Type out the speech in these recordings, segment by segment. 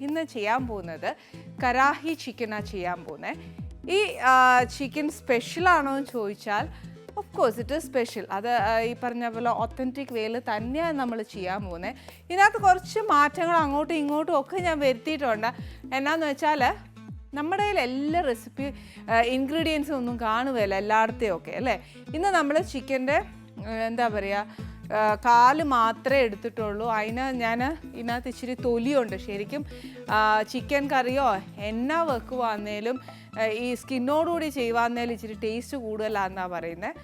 ഇന്ന് ചെയ്യാൻ പോകുന്നത് കരാഹി ചിക്കനാണ് ചെയ്യാൻ പോകുന്നത് ഈ ചിക്കൻ സ്പെഷ്യലാണോ എന്ന് ചോദിച്ചാൽ ഓഫ് കോഴ്സ് ഇറ്റ് സ്പെഷ്യൽ അത് ഈ പറഞ്ഞ പോലെ ഒത്തന്റിക് വേയിൽ തന്നെയാണ് നമ്മൾ ചെയ്യാൻ പോകുന്നത് ഇതിനകത്ത് കുറച്ച് മാറ്റങ്ങൾ അങ്ങോട്ടും ഇങ്ങോട്ടും ഒക്കെ ഞാൻ വരുത്തിയിട്ടുണ്ട്. എന്നാന്ന് വെച്ചാൽ നമ്മുടെ കയ്യിൽ എല്ലാ റെസിപ്പി ഇൻഗ്രീഡിയൻസും ഒന്നും കാണുകയില്ല എല്ലായിടത്തെയും ഒക്കെ അല്ലേ? ഇന്ന് നമ്മൾ ചിക്കന്റെ എന്താ പറയുക കാൽ മാത്രമേ എടുത്തിട്ടുള്ളൂ. അതിന് ഞാൻ ഇതിനകത്ത് ഇച്ചിരി തൊലിയുണ്ട് ശരിക്കും. ചിക്കൻ കറിയോ എന്നാ വെക്കുവാന്നേലും ഈ സ്കിന്നോടുകൂടി ചെയ്യുവാന്നേലും ഇച്ചിരി ടേസ്റ്റ് കൂടുതലാണെന്നാണ് പറയുന്നത്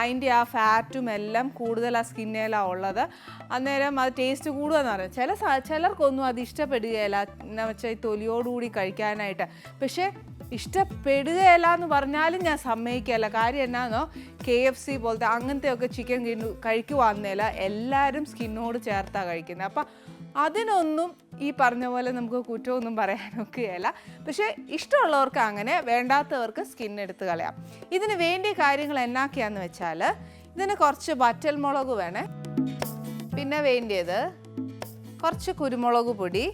അതിന്റെ ആ ഫാറ്റും എല്ലാം കൂടുതൽ ആ സ്കിന്നേലാണ് ഉള്ളത്. അന്നേരം അത് ടേസ്റ്റ് കൂടുകയെന്ന് പറയും. ചില ചിലർക്കൊന്നും അത് ഇഷ്ടപ്പെടുകയില്ല. എന്ന് വെച്ചാൽ ഈ തൊലിയോടുകൂടി കഴിക്കാനായിട്ട്. പക്ഷേ ഇഷ്ടപ്പെടുകയില്ല എന്ന് പറഞ്ഞാലും ഞാൻ സമ്മതിക്കുകയല്ല. കാര്യം എന്നാന്നോ? കെ എഫ് സി പോലത്തെ അങ്ങനത്തെ ഒക്കെ ചിക്കൻ കഴിക്കുവാന്നേല എല്ലാവരും സ്കിന്നോട് ചേർത്താണ് കഴിക്കുന്നത് അപ്പം അതിനൊന്നും ഈ പറഞ്ഞ പോലെ നമുക്ക് കുറ്റമൊന്നും പറയാനൊക്കെയല്ല. പക്ഷേ ഇഷ്ടമുള്ളവർക്ക് അങ്ങനെ വേണ്ടാത്തവർക്ക് സ്കിൻ എടുത്ത് കളയാം. ഇതിന് വേണ്ടിയ കാര്യങ്ങൾ എന്നാക്കിയാന്ന് വെച്ചാൽ ഇതിന് കുറച്ച് വറ്റൽ മുളക് വേണേ. പിന്നെ വേണ്ടിയത് കുറച്ച് കുരുമുളക് പൊടി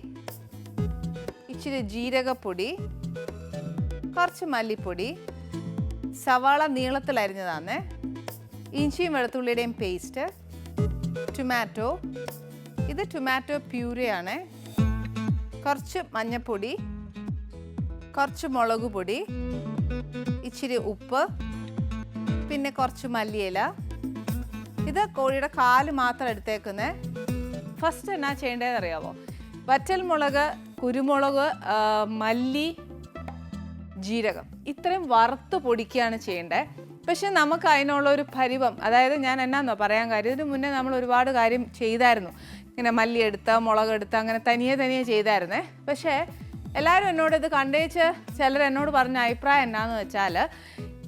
ഇച്ചിരി ജീരകപ്പൊടി കുറച്ച് മല്ലിപ്പൊടി സവാള നീളത്തിൽ അരിഞ്ഞതാന്നേ ഇഞ്ചിയും വെളുത്തുള്ളിയുടെയും പേസ്റ്റ് ടൊമാറ്റോ ഇത് ടൊമാറ്റോ പ്യൂരിയാണ്. കുറച്ച് മഞ്ഞൾപ്പൊടി കുറച്ച് മുളക് പൊടി ഇച്ചിരി ഉപ്പ് പിന്നെ കുറച്ച് മല്ലിയില. ഇത് കോഴിയുടെ കാൽ മാത്രം എടുത്തേക്കുന്നേ. ഫസ്റ്റ് എന്നാ ചെയ്യേണ്ടതെന്ന് അറിയാമോ വറ്റൽ മുളക് കുരുമുളക് മല്ലി ജീരകം. ഇത്രയും വറുത്ത് പൊടിക്കുകയാണ് ചെയ്യേണ്ടത് പക്ഷെ നമുക്ക് അതിനുള്ള ഒരു പരിവം അതായത് ഞാൻ എന്നാന്നോ പറയാൻ കാര്യം ഇതിന് മുന്നേ നമ്മൾ ഒരുപാട് കാര്യം ചെയ്തായിരുന്നു. ഇങ്ങനെ മുളക് എടുത്ത അങ്ങനെ തനിയെ തനിയെ ചെയ്തായിരുന്നേ. പക്ഷേ എല്ലാവരും എന്നോട് ഇത് കണ്ടേച്ച് ചിലർ എന്നോട് പറഞ്ഞ അഭിപ്രായം എന്നാന്ന് വെച്ചാൽ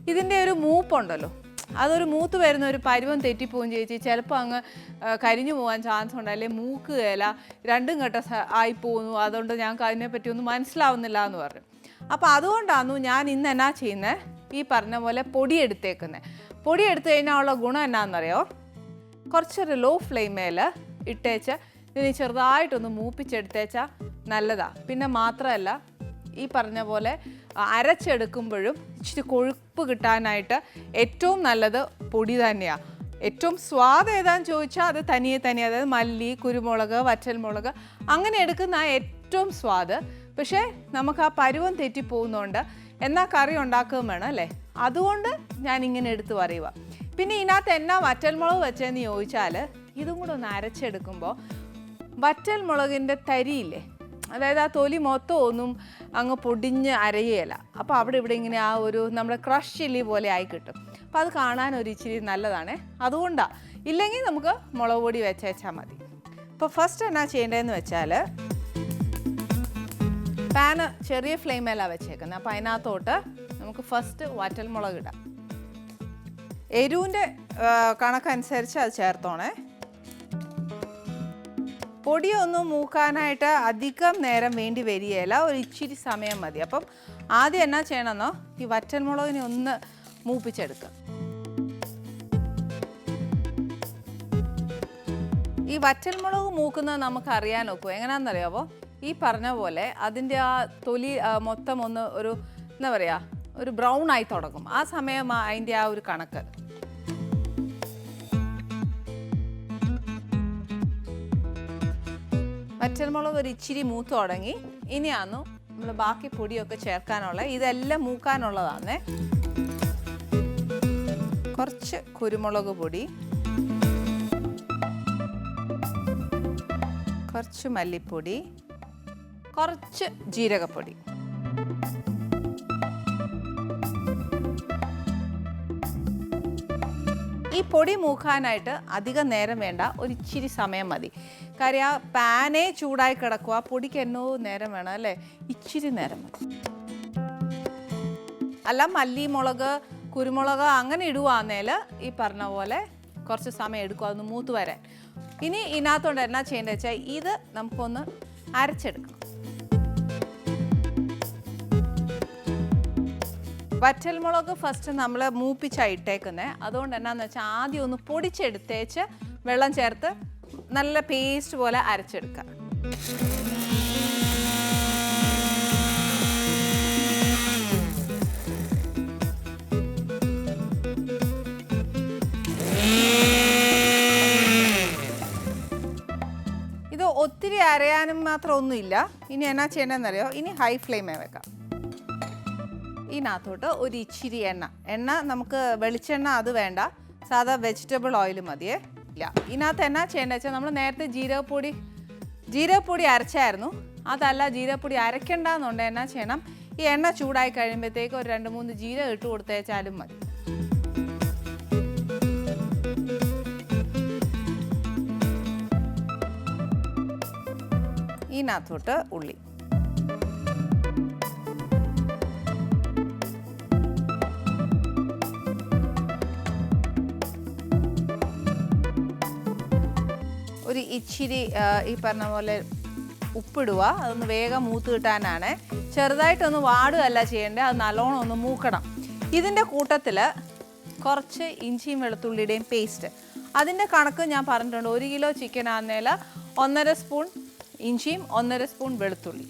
ഇതിന്റെ ഒരു മൂപ്പുണ്ടല്ലോ. അതൊരു മൂത്ത് വരുന്ന ഒരു പരുവം തെറ്റിപ്പോവും ചേച്ചി. ചിലപ്പോൾ അങ്ങ് കരിഞ്ഞു പോകാൻ ചാൻസ് ഉണ്ട്. അല്ലെങ്കിൽ മൂക്കുകയില രണ്ടും ഘട്ട ആയി പോകുന്നു അതുകൊണ്ട് ഞങ്ങൾക്ക് അതിനെപ്പറ്റി ഒന്നും മനസ്സിലാവുന്നില്ല എന്ന് പറഞ്ഞു. അപ്പോൾ അതുകൊണ്ടാണ് ഞാൻ ഇന്ന് എന്നാ ചെയ്യുന്നത് ഈ പറഞ്ഞ പോലെ പൊടി എടുത്തേക്കുന്നത് പൊടി എടുത്തു കഴിഞ്ഞാൽ ഉള്ള ഗുണം എന്നാണെന്നറിയോ കുറച്ചൊരു ലോ ഫ്ലെയിമേൽ ഇട്ടേച്ച് ഇതിന് ചെറുതായിട്ടൊന്ന് മൂപ്പിച്ചെടുത്തേച്ചാൽ നല്ലതാണ് പിന്നെ മാത്രമല്ല ഈ പറഞ്ഞ പോലെ അരച്ചെടുക്കുമ്പോഴും ഇച്ചിരി കൊഴുപ്പ് കിട്ടാനായിട്ട് ഏറ്റവും നല്ലത് പൊടി തന്നെയാണ് ഏറ്റവും സ്വാദ് ഏതാന്ന് ചോദിച്ചാൽ അത് തനിയെ തനിയെ അതായത് മല്ലി കുരുമുളക് വറ്റൽമുളക് അങ്ങനെ എടുക്കുന്ന ഏറ്റവും സ്വാദ്. പക്ഷേ നമുക്ക് ആ പരുവം തെറ്റിപ്പോകുന്നതുകൊണ്ട് എന്നാൽ കറി ഉണ്ടാക്കുകയും വേണം അല്ലേ? അതുകൊണ്ട് ഞാൻ ഇങ്ങനെ എടുത്ത് പറയുക. പിന്നെ ഇതിനകത്ത് എന്നാ വറ്റൽമുളക് വെച്ചതെന്ന് ചോദിച്ചാൽ ഇതും കൂടെ ഒന്ന് അരച്ചെടുക്കുമ്പോൾ വറ്റൽ മുളകിന്റെ തരിയില്ലേ? അതായത് ആ തൊലി മൊത്തം ഒന്നും അങ്ങ് പൊടിഞ്ഞ് അരയുകയില്ല അപ്പോൾ അവിടെ ഇവിടെ ഇങ്ങനെ ആ ഒരു നമ്മുടെ ക്രഷ് ചില്ലി പോലെ ആയി കിട്ടും. അപ്പോൾ അത് കാണാൻ ഒരു ഇച്ചിരി നല്ലതാണ്. അതുകൊണ്ടാണ് ഇല്ലെങ്കിൽ നമുക്ക് മുളക് പൊടി വെച്ചേച്ചാൽ മതി. അപ്പോൾ ഫസ്റ്റ് എന്നാ ചെയ്യേണ്ടതെന്ന് വെച്ചാൽ പാന് ചെറിയ ഫ്ലെയിമേലാണ് വെച്ചേക്കുന്നത് അപ്പോൾ അതിനകത്തോട്ട് നമുക്ക് ഫസ്റ്റ് വറ്റൽമുളക് ഇടാം. എരിവിന്റെ കണക്കനുസരിച്ച് അത് ചേർത്തോണേ. പൊടിയൊന്നും മൂക്കാനായിട്ട് അധികം നേരം വേണ്ടി വരികയില്ല. ഒരു ഇച്ചിരി സമയം മതി. അപ്പം ആദ്യം എന്നാ ചെയ്യണമെന്നോ? ഈ വറ്റൽമുളകിനെ ഒന്ന് മൂപ്പിച്ചെടുക്കുക ഈ വറ്റൽമുളക് മൂക്കുന്നത് നമുക്ക് അറിയാൻ എങ്ങനെയാണെന്നറിയാവോ ഈ പറഞ്ഞ പോലെ അതിന്റെ ആ തൊലി മൊത്തം ഒന്ന് ഒരു എന്താ പറയുക ഒരു ബ്രൗൺ ആയി തുടങ്ങും. ആ സമയം അതിന്റെ ആ ഒരു കണക്ക്. വറ്റൽമുളക് ഒരു ഇച്ചിരി മൂത്ത് തുടങ്ങി. ഇനിയാന്നു നമ്മൾ ബാക്കി പൊടിയൊക്കെ ചേർക്കാനുള്ള ഇതെല്ലാം മൂക്കാനുള്ളതാണ് കുറച്ച് കുരുമുളക് പൊടി. കുറച്ച് മല്ലിപ്പൊടി. കുറച്ച് ജീരകപ്പൊടി. ഈ പൊടി മൂക്കാനായിട്ട് അധികം നേരം വേണ്ട ഒരു ഇച്ചിരി സമയം മതി. കാര്യം ആ പാനേ ചൂടായി കിടക്കുക പൊടിക്ക് എന്നോ നേരം വേണം അല്ലേ? ഇച്ചിരി നേരം മതി. അല്ല മല്ലി മുളക് കുരുമുളക് അങ്ങനെ ഇടുവാന്നേൽ ഈ പറഞ്ഞ പോലെ കുറച്ച് സമയം എടുക്കും അതൊന്ന് മൂത്ത് വരാൻ. ഇനി ഇതിനകത്തോണ്ട് എന്നാ ചെയ്യേണ്ടത് വെച്ചാൽ ഇത് നമുക്കൊന്ന് അരച്ചെടുക്കണം. വറ്റൽമുളക് ഫസ്റ്റ് നമ്മൾ മൂപ്പിച്ചാണ് ഇട്ടേക്കുന്നത് അതുകൊണ്ട് എന്നാന്ന് വെച്ചാൽ ആദ്യം ഒന്ന് പൊടിച്ചെടുത്തേച്ച് വെള്ളം ചേർത്ത് നല്ല പേസ്റ്റ് പോലെ അരച്ചെടുക്കുക ഇത് ഒത്തിരി അരയാനും മാത്രം ഒന്നുമില്ല. ഇനി എന്നാ ചെയ്യണമെന്നറിയോ ഇനി ഹൈ ഫ്ലെയിമേ വെക്കാം. ഇതിനകത്തോട്ട് ഒരു ഇച്ചിരി എണ്ണ. എണ്ണ നമുക്ക് വെളിച്ചെണ്ണ അത് വേണ്ട. സാധാ വെജിറ്റബിൾ ഓയിൽ മതിയേ. ഇല്ല. ഇതിനകത്ത് എന്നാ ചെയ്യേണ്ടത് വെച്ചാൽ നമ്മൾ നേരത്തെ ജീരകപ്പൊടി ജീരകപ്പൊടി അരച്ചായിരുന്നു. അതല്ല ജീരകപ്പൊടി അരയ്ക്കണ്ടെന്നുണ്ട് എന്നാ ചെയ്യണം. ഈ എണ്ണ ചൂടായി കഴിയുമ്പോഴത്തേക്ക് ഒരു രണ്ട് മൂന്ന് ജീരകം ഇട്ട് കൊടുത്തേച്ചാലും മതി. ഇതിനകത്തോട്ട് ഉള്ളി. ഒരു ഇച്ചിരി ഈ പറഞ്ഞ പോലെ ഉപ്പിടുക. അതൊന്ന് വേഗം മൂത്ത് കിട്ടാനാണ്. ചെറുതായിട്ടൊന്ന് വാടുകയല്ല ചെയ്യേണ്ടത്. അത് നല്ലോണം ഒന്ന് മൂക്കണം. ഇതിന്റെ കൂട്ടത്തിൽ കുറച്ച് ഇഞ്ചിയും വെളുത്തുള്ളിയുടെയും പേസ്റ്റ് അതിന്റെ കണക്ക് ഞാൻ പറഞ്ഞിട്ടുണ്ട്. ഒരു കിലോ ചിക്കൻ ആകുന്നതിൽ ഒന്നര സ്പൂൺ ഇഞ്ചിയും ഒന്നര സ്പൂൺ വെളുത്തുള്ളി.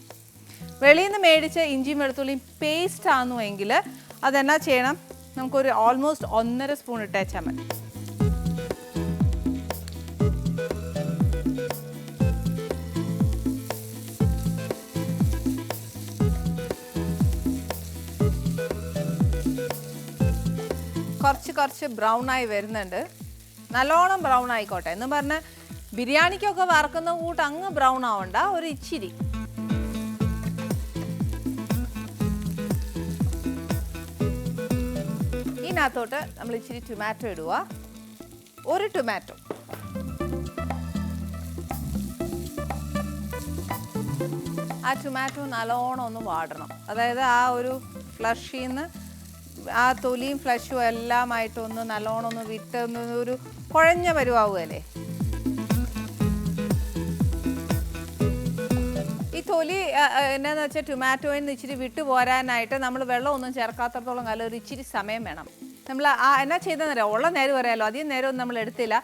വെളിയിൽ നിന്ന് മേടിച്ച ഇഞ്ചിയും വെളുത്തുള്ളിയും പേസ്റ്റ് ആണെന്നുവെങ്കിൽ അതെന്നാ ചെയ്യണം? നമുക്കൊരു ഓൾമോസ്റ്റ് ഒന്നര സ്പൂൺ ഇട്ടേച്ചാൽ മതി. കുറച്ച് കുറച്ച് ബ്രൗൺ ആയി വരുന്നുണ്ട്. നല്ലോണം ബ്രൗൺ ആയിക്കോട്ടെ എന്ന് പറഞ്ഞാൽ ബിരിയാണിക്കൊക്കെ വറക്കുന്ന കൂട്ട് അങ്ങ് ബ്രൗൺ ആവണ്ട ഒരു ഇച്ചിരി. ഇതിനകത്തോട്ട് നമ്മൾ ഇച്ചിരി ടൊമാറ്റോ ഇടുക. ഒരു ടൊമാറ്റോ ആ ടൊമാറ്റോ നല്ലോണം ഒന്ന് വാടണം. അതായത് ആ ഒരു ഫ്ലഷിൽ നിന്ന് ആ തൊലിയും ഫ്ലഷും എല്ലാമായിട്ട് ഒന്ന് നല്ലോണം ഒന്ന് വിട്ട് ഒന്ന് ഒരു കുഴഞ്ഞ പരുവാവുകയല്ലേ? ഈ തൊലി എന്നാന്ന് വെച്ചാൽ ടൊമാറ്റോയിൽ നിന്ന് ഇച്ചിരി വിട്ടു പോരാനായിട്ട് നമ്മൾ വെള്ളമൊന്നും ചേർക്കാത്തടത്തോളം കാലം ഒരു ഇച്ചിരി സമയം വേണം. നമ്മൾ ആ എന്നാ ചെയ്തെന്നറിയാം ഉള്ള നേരം പറയാമല്ലോ അധികം നേരമൊന്നും നമ്മൾ എടുത്തില്ല.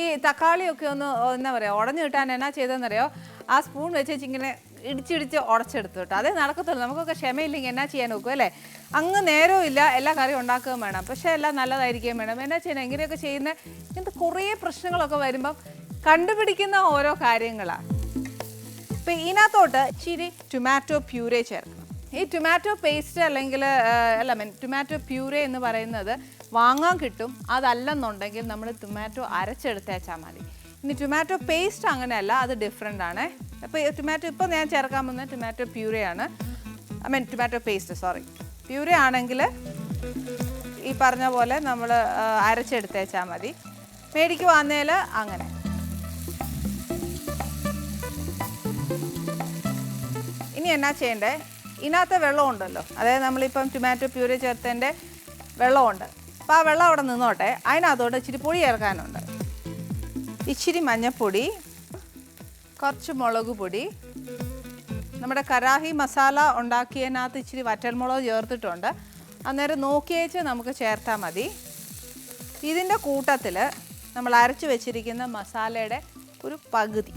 ഈ തക്കാളിയൊക്കെ ഒന്ന് എന്താ പറയുക ഉടഞ്ഞു കിട്ടാൻ എന്നാ ചെയ്തെന്നറിയോ ആ സ്പൂൺ വെച്ച് ഇങ്ങനെ ഇടിച്ചിടിച്ച് ഉടച്ചെടുത്തു കേട്ടോ. അതേ നടക്കത്തുള്ളൂ. നമുക്കൊക്കെ ക്ഷമയില്ലെങ്കിൽ എന്നാ ചെയ്യാൻ നോക്കും അല്ലേ? അങ്ങ് നേരവും ഇല്ല എല്ലാ കറിയും ഉണ്ടാക്കുകയും വേണം. പക്ഷേ എല്ലാം നല്ലതായിരിക്കുകയും വേണം. എന്നാ ചെയ്യണം എങ്ങനെയൊക്കെ ചെയ്യുന്ന. ഇങ്ങനത്തെ കുറേ പ്രശ്നങ്ങളൊക്കെ വരുമ്പം കണ്ടുപിടിക്കുന്ന ഓരോ കാര്യങ്ങളാണ് ഇപ്പം ഇതിനകത്തോട്ട് ഇച്ചിരി ടൊമാറ്റോ പ്യൂരേ ചേർക്കണം. ഈ ടൊമാറ്റോ പേസ്റ്റ് അല്ലെങ്കിൽ അല്ല മീൻ ടൊമാറ്റോ പ്യൂരേ എന്ന് പറയുന്നത് വാങ്ങാൻ കിട്ടും. അതല്ലെന്നുണ്ടെങ്കിൽ നമ്മൾ ടൊമാറ്റോ അരച്ചെടുത്തേച്ചാൽ മതി. ഇനി ടൊമാറ്റോ പേസ്റ്റ് അങ്ങനെയല്ല അത് ഡിഫറെന്റ് ആണ്. അപ്പോൾ ടൊമാറ്റോ ഇപ്പോൾ ഞാൻ ചേർക്കാൻ പോകുന്നത് ടൊമാറ്റോ പ്യൂരേ ആണ്. I mean tomato paste sorry puree ആണെങ്കിൽ ഈ പറഞ്ഞ പോലെ നമ്മൾ അരച്ചെടുത്തേച്ചാൽ മതി. മേടിക്ക് വന്നേൽ അങ്ങനെ. ഇനി എന്നാ ചെയ്യണ്ടേ? ഇതിനകത്ത് വെള്ളമുണ്ടല്ലോ അതായത് നമ്മളിപ്പം ടൊമാറ്റോ പ്യൂരി ചേർത്തതിന്റെ വെള്ളമുണ്ട്. അപ്പോൾ ആ വെള്ളം അവിടെ നിന്നോട്ടെ. അതിനകത്തോട്ട് ഇച്ചിരി പൊടി ചേർക്കാനുണ്ട്. ഇച്ചിരി മഞ്ഞൾപ്പൊടി കുറച്ച് മുളക് പൊടി നമ്മുടെ കരാഹി മസാല ഉണ്ടാക്കിയതിനകത്ത് ഇച്ചിരി വറ്റൽമുളക് ചേർത്തിട്ടുണ്ട്. അന്നേരം നോക്കിയേച്ച് നമുക്ക് ചേർത്താൽ മതി. ഇതിന്റെ കൂട്ടത്തിൽ നമ്മൾ അരച്ചു വെച്ചിരിക്കുന്ന മസാലയുടെ ഒരു പകുതി.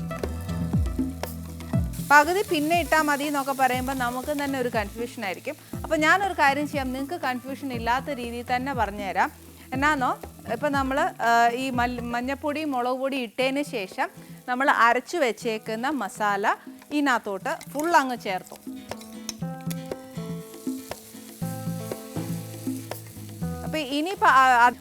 പകുതി പിന്നെ ഇട്ടാൽ മതി എന്നൊക്കെ പറയുമ്പോൾ നമുക്ക് തന്നെ ഒരു കൺഫ്യൂഷൻ ആയിരിക്കും. അപ്പോൾ ഞാനൊരു കാര്യം ചെയ്യാം. നിങ്ങൾക്ക് കൺഫ്യൂഷൻ ഇല്ലാത്ത രീതിയിൽ തന്നെ പറഞ്ഞുതരാം. എന്നാന്നോ? ഇപ്പം നമ്മൾ ഈ മഞ്ഞപ്പൊടി മുളക് പൊടി ഇട്ടതിന് ശേഷം നമ്മൾ അരച്ചു വെച്ചേക്കുന്ന മസാല ഇതിനകത്തോട്ട് ഫുൾ അങ്ങ് ചേർത്തു അപ്പോൾ ഇനി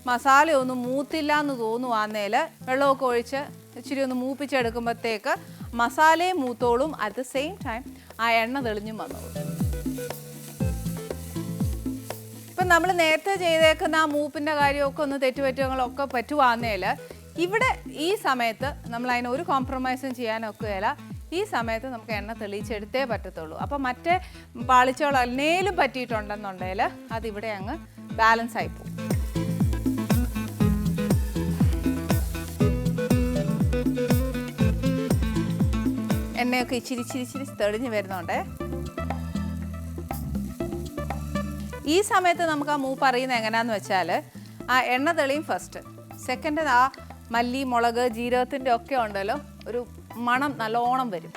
മസാല ഒന്നും മൂത്തില്ല എന്ന് തോന്നുവാന്നേൽ വെള്ളമൊക്കെ ഒഴിച്ച് ഇച്ചിരി ഒന്ന് മൂപ്പിച്ചെടുക്കുമ്പോഴത്തേക്ക് മസാലയും മൂത്തോളും അറ്റ് ദ സെയിം ടൈം ആ എണ്ണ തെളിഞ്ഞും വന്നോളും. ഇപ്പം നമ്മൾ നേരത്തെ ചെയ്തേക്കുന്ന ആ മൂപ്പിന്റെ കാര്യമൊക്കെ ഒന്ന് തെറ്റുപറ്റുകളൊക്കെ പറ്റുവാന്നേൽ ഇവിടെ ഈ സമയത്ത് നമ്മൾ അതിന് ഒരു കോംപ്രമൈസും ചെയ്യാനൊക്കുകയില്ല ഈ സമയത്ത് നമുക്ക് എണ്ണ തെളിയിച്ചെടുത്തേ പറ്റത്തുള്ളൂ. അപ്പോൾ മറ്റേ പാളിച്ചകൾ എന്നേലും പറ്റിയിട്ടുണ്ടെന്നുണ്ടെങ്കിൽ അതിവിടെ അങ്ങ് ബാലൻസ് ആയി പോകും. എണ്ണയൊക്കെ ഇച്ചിരി ഇച്ചിരി ഇച്ചിരി തെളിഞ്ഞ് വരുന്നുണ്ടേ. ഈ സമയത്ത് നമുക്ക് ആ മൂപ്പ് അറിയുന്നത് എങ്ങനെയാന്ന് വെച്ചാൽ ആ എണ്ണ തെളിയും ഫസ്റ്റ് സെക്കൻഡ് ആ മല്ലി മുളക് ജീരകത്തിന്റെ ഒക്കെ ഉണ്ടല്ലോ ഒരു മണം നല്ലോണം വരും.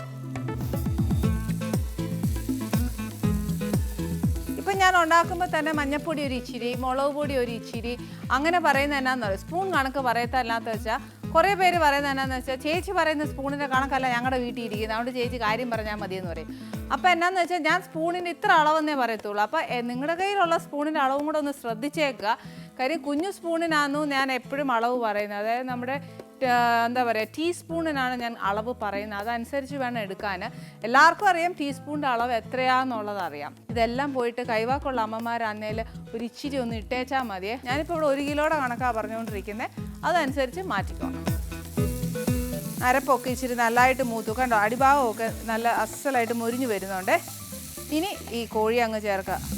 ഇപ്പം ഞാൻ ഉണ്ടാക്കുമ്പോൾ തന്നെ മഞ്ഞപ്പൊടി ഒരു ഇച്ചിരി മുളക് പൊടി ഒരു ഇച്ചിരി അങ്ങനെ പറയുന്നത് എന്നാന്ന് പറയും സ്പൂൺ കണക്ക് പറയത്തല്ലാത്ത വെച്ചാൽ കുറേ പേര് പറയുന്നത് എന്നാന്ന് വെച്ചാൽ ചേച്ചി പറയുന്ന സ്പൂണിന്റെ കണക്കല്ല ഞങ്ങളുടെ വീട്ടിൽ ഇരിക്കുന്നത് അതുകൊണ്ട് ചേച്ചി കാര്യം പറഞ്ഞാൽ മതി എന്ന് പറയും. അപ്പോൾ എന്നാന്ന് വെച്ചാൽ ഞാൻ സ്പൂണിന്റെ ഇത്ര അളവെന്നേ പറയത്തുള്ളൂ. അപ്പോൾ നിങ്ങളുടെ കയ്യിലുള്ള സ്പൂണിന്റെ അളവും കൂടെ ഒന്ന് ശ്രദ്ധിച്ചേക്കുക. കാര്യം കുഞ്ഞു സ്പൂണിനാന്നു ഞാൻ എപ്പോഴും അളവ് പറയുന്നത്. അതായത് നമ്മുടെ എന്താ പറയുക ടീസ്പൂണിനാണ് ഞാൻ അളവ് പറയുന്നത്. അതനുസരിച്ച് വേണം എടുക്കാൻ. എല്ലാവർക്കും അറിയാം ടീസ്പൂണിന്റെ അളവ് എത്രയാണെന്നുള്ളത് അറിയാം. ഇതെല്ലാം പോയിട്ട് കൈവാക്കുള്ള അമ്മമാരാന്നേൽ ഒരു ഇച്ചിരി ഒന്ന് ഇട്ടേച്ചാൽ മതിയേ. ഞാനിപ്പോൾ ഇവിടെ ഒരു കിലോയുടെ കണക്കാണ് പറഞ്ഞുകൊണ്ടിരിക്കുന്നത് അതനുസരിച്ച് മാറ്റിക്കോണം. അരപ്പൊക്കെ ഇച്ചിരി നല്ലതായിട്ട് മൂത്തു. കണ്ടോ അടിഭാഗമൊക്കെ നല്ല അസലായിട്ട് മുരിഞ്ഞു വരുന്നുണ്ട്. ഇനി ഈ കോഴി അങ്ങ് ചേർക്കുക.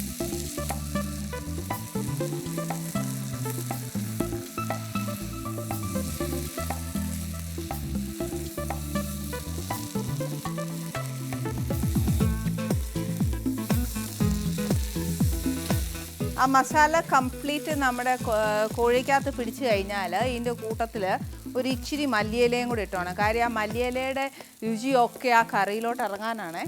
ആ മസാല കംപ്ലീറ്റ് നമ്മുടെ കോഴിക്കകത്ത് പിടിച്ചു കഴിഞ്ഞാൽ ഇതിന്റെ കൂട്ടത്തിൽ ഒരു ഇച്ചിരി മല്ലിയിലയും കൂടി ഇട്ടോണം കാര്യം ആ മല്ലിയിലയുടെ രുചിയൊക്കെ ആ കറിയിലോട്ട് ഇറങ്ങാനാണ്.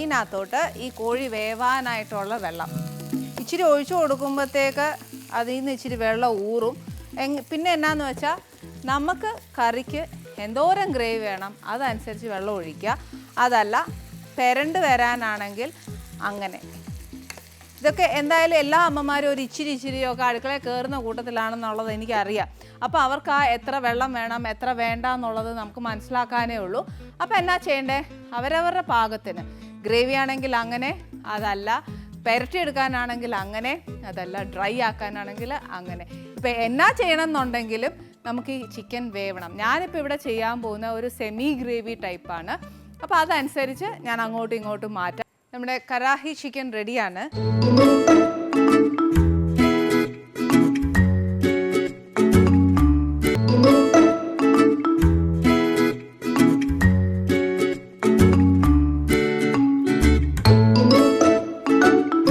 ഇതിനകത്തോട്ട് ഈ കോഴി വേവാനായിട്ടുള്ള വെള്ളം. ഇച്ചിരി ഒഴിച്ചു കൊടുക്കുമ്പോഴത്തേക്ക് അതിൽ നിന്ന് ഇച്ചിരി വെള്ളം ഊറും. പിന്നെ എന്നാന്ന് വെച്ചാൽ നമുക്ക് കറിക്ക് എന്തോരം ഗ്രേവി വേണം അതനുസരിച്ച് വെള്ളം ഒഴിക്കുക. അതല്ല പെരണ്ട് വരാനാണെങ്കിൽ അങ്ങനെ. ഇതൊക്കെ എന്തായാലും എല്ലാ അമ്മമാരും ഒരു ഇച്ചിരി ഇച്ചിരിയൊക്കെ അടുക്കളയിൽ കയറുന്ന കൂട്ടത്തിലാണെന്നുള്ളത് എനിക്കറിയാം. അപ്പോൾ അവർക്ക് ആ എത്ര വെള്ളം വേണം എത്ര വേണ്ട എന്നുള്ളത് നമുക്ക് മനസ്സിലാക്കാനേ ഉള്ളൂ. അപ്പോൾ എന്നാ ചെയ്യണ്ടേ? അവരവരുടെ പാകത്തിന്. ഗ്രേവി ആണെങ്കിൽ അങ്ങനെ അതല്ല. പുരട്ടിയെടുക്കാനാണെങ്കിൽ അങ്ങനെ അതല്ല. ഡ്രൈ ആക്കാനാണെങ്കിൽ അങ്ങനെ. ഇപ്പം എന്നാ ചെയ്യണം എന്നുണ്ടെങ്കിലും നമുക്ക് ഈ ചിക്കൻ വേവണം. ഞാനിപ്പോൾ ഇവിടെ ചെയ്യാൻ പോകുന്ന ഒരു സെമി ഗ്രേവി ടൈപ്പാണ് അപ്പോൾ അതനുസരിച്ച് ഞാൻ അങ്ങോട്ടും ഇങ്ങോട്ടും മാറ്റാം. നമ്മുടെ കറാഹി ചിക്കൻ റെഡിയാണ്